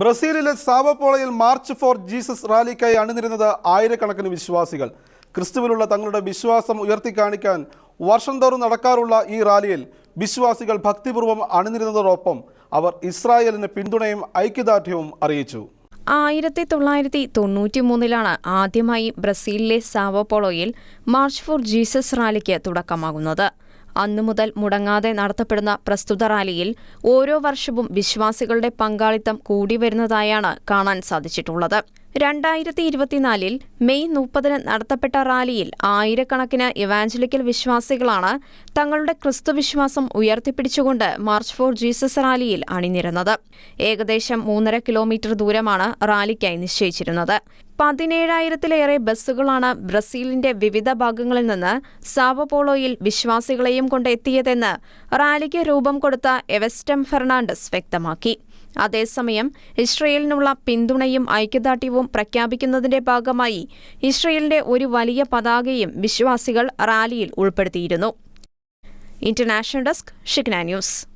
ബ്രസീലിലെ സാവപ്പോളയിൽ March for Jesus റാലിക്കായി അണിനിരുന്നത് ആയിരക്കണക്കിന് വിശ്വാസികൾ. ക്രിസ്തുവിലുള്ള തങ്ങളുടെ വിശ്വാസം ഉയർത്തിക്കാണിക്കാൻ വർഷം തോറും നടക്കാറുള്ള ഈ റാലിയിൽ വിശ്വാസികൾ ഭക്തിപൂർവം അണിനിരുന്നതോടൊപ്പം അവർ ഇസ്രായേലിന് പിന്തുണയും ഐക്യദാർഢ്യവും അറിയിച്ചു. ആയിരത്തി തൊള്ളായിരത്തി തൊണ്ണൂറ്റി മൂന്നിലാണ് ആദ്യമായി ബ്രസീലിലെ സാവോപോളോയിൽ മാർച്ച് ഫോർ ജീസസ് റാലിക്ക് തുടക്കമാകുന്നത്. അന്നു മുതൽ മുടങ്ങാതെ നടത്തപ്പെടുന്ന പ്രസ്തുത റാലിയിൽ ഓരോ വർഷവും വിശ്വാസികളുടെ പങ്കാളിത്തം കൂടി വരുന്നതായാണ് കാണാൻ സാധിച്ചിട്ടുള്ളത്. രണ്ടായിരത്തി ഇരുപത്തിനാലിൽ മെയ് മുപ്പതിന് നടത്തപ്പെട്ട റാലിയിൽ ആയിരക്കണക്കിന് ഇവാഞ്ചലിക്കൽ വിശ്വാസികളാണ് തങ്ങളുടെ ക്രിസ്തുവിശ്വാസം ഉയർത്തിപ്പിടിച്ചുകൊണ്ട് മാർച്ച് ഫോർ ജീസസ് റാലിയിൽ അണിനിരുന്നത്. ഏകദേശം മൂന്നര കിലോമീറ്റർ ദൂരമാണ് റാലിക്കായി നിശ്ചയിച്ചിരുന്നത്. പതിനേഴായിരത്തിലേറെ ബസ്സുകളാണ് ബ്രസീലിന്റെ വിവിധ ഭാഗങ്ങളിൽ നിന്ന് സാവപോളോയിൽ വിശ്വാസികളെയും കൊണ്ടെത്തിയതെന്ന് റാലിക്ക് രൂപം കൊടുത്ത എവസ്റ്റം ഫെർണാണ്ടസ് വ്യക്തമാക്കി. അതേസമയം ഇസ്രയേലിനുള്ള പിന്തുണയും ഐക്യദാർഢ്യവും പ്രഖ്യാപിക്കുന്നതിന്റെ ഭാഗമായി ഇസ്രയേലിന്റെ ഒരു വലിയ പതാകയും വിശ്വാസികൾ റാലിയിൽ ഉൾപ്പെടുത്തിയിരുന്നു. ഇന്റർനാഷണൽ ഡെസ്ക് ഷിഗ്ന ന്യൂസ്.